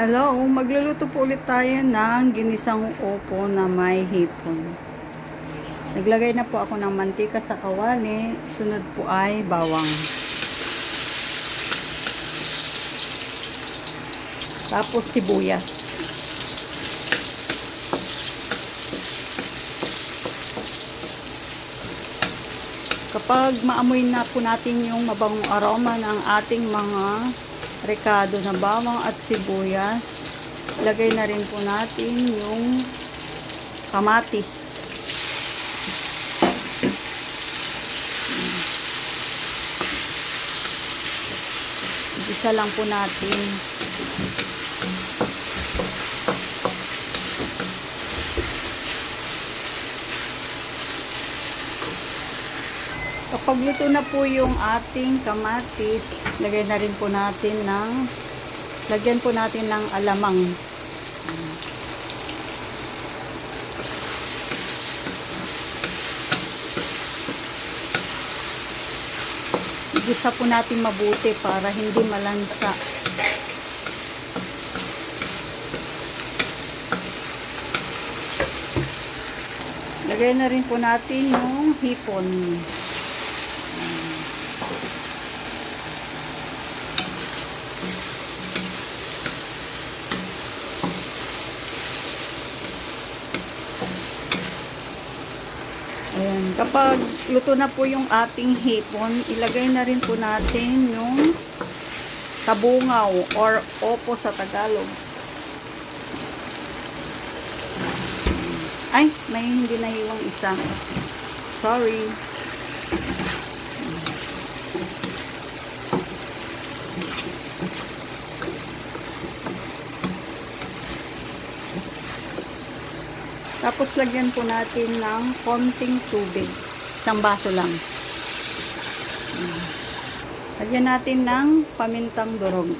Hello, magluluto po ulit tayo ng ginisang opo na may hipon. Naglagay na po ako ng mantika sa kawali. Sunod po ay bawang. Tapos sibuyas. Kapag maamoy na po natin yung mabangong aroma ng ating mga rekado na bawang at sibuyas, lagay na rin po natin yung kamatis. Isa lang po natin. Kapag luto na po yung ating kamatis, lagay na rin po natin ng lagyan po natin ng alamang. Igisa po natin mabuti para hindi malansa. Lagay na rin po natin yung hipon. Ayan. Kapag luto na po yung ating hipon, ilagay na rin po natin yung tabungaw or opo sa Tagalog. Ay, may hindi nahiwang isa. Sorry. Tapos lagyan po natin ng konting tubig. Isang baso lang. Lagyan natin ng pamintang durog.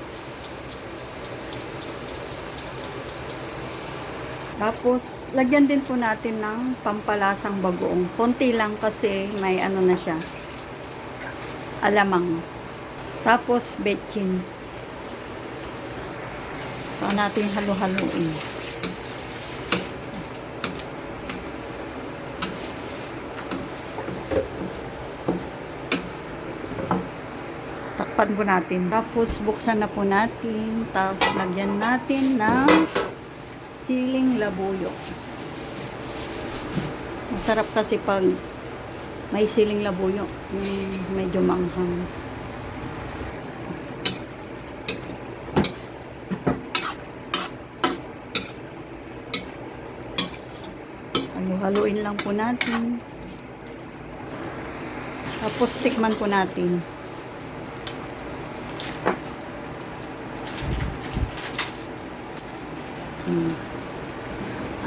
Tapos, lagyan din po natin ng pampalasang bagoong. Konti lang kasi may ano na siya. Alamang. Tapos, betchin. Saka natin halo-haloin. Takpan po natin. Tapos, buksan na po natin. Tapos, lagyan natin ng siling labuyo. Masarap kasi pag may siling labuyo. Yung medyo manghang. Halo-haluin lang po natin. Tapos, tikman po natin. Hmm.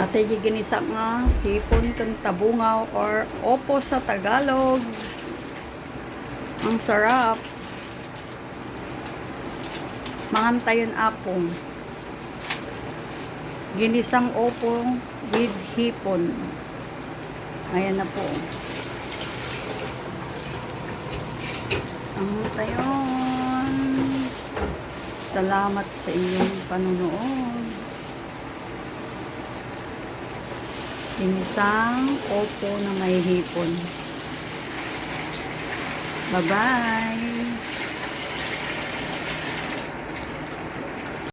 Ate giginisa nga hipon kang tabungaw or opo sa Tagalog. Ang sarap. Mangantayon apong. Ginisang opo with hipon. Ayan na po. Ang tayon. Salamat sa inyong panunood. Inisang opo na may hipon. Bye-bye!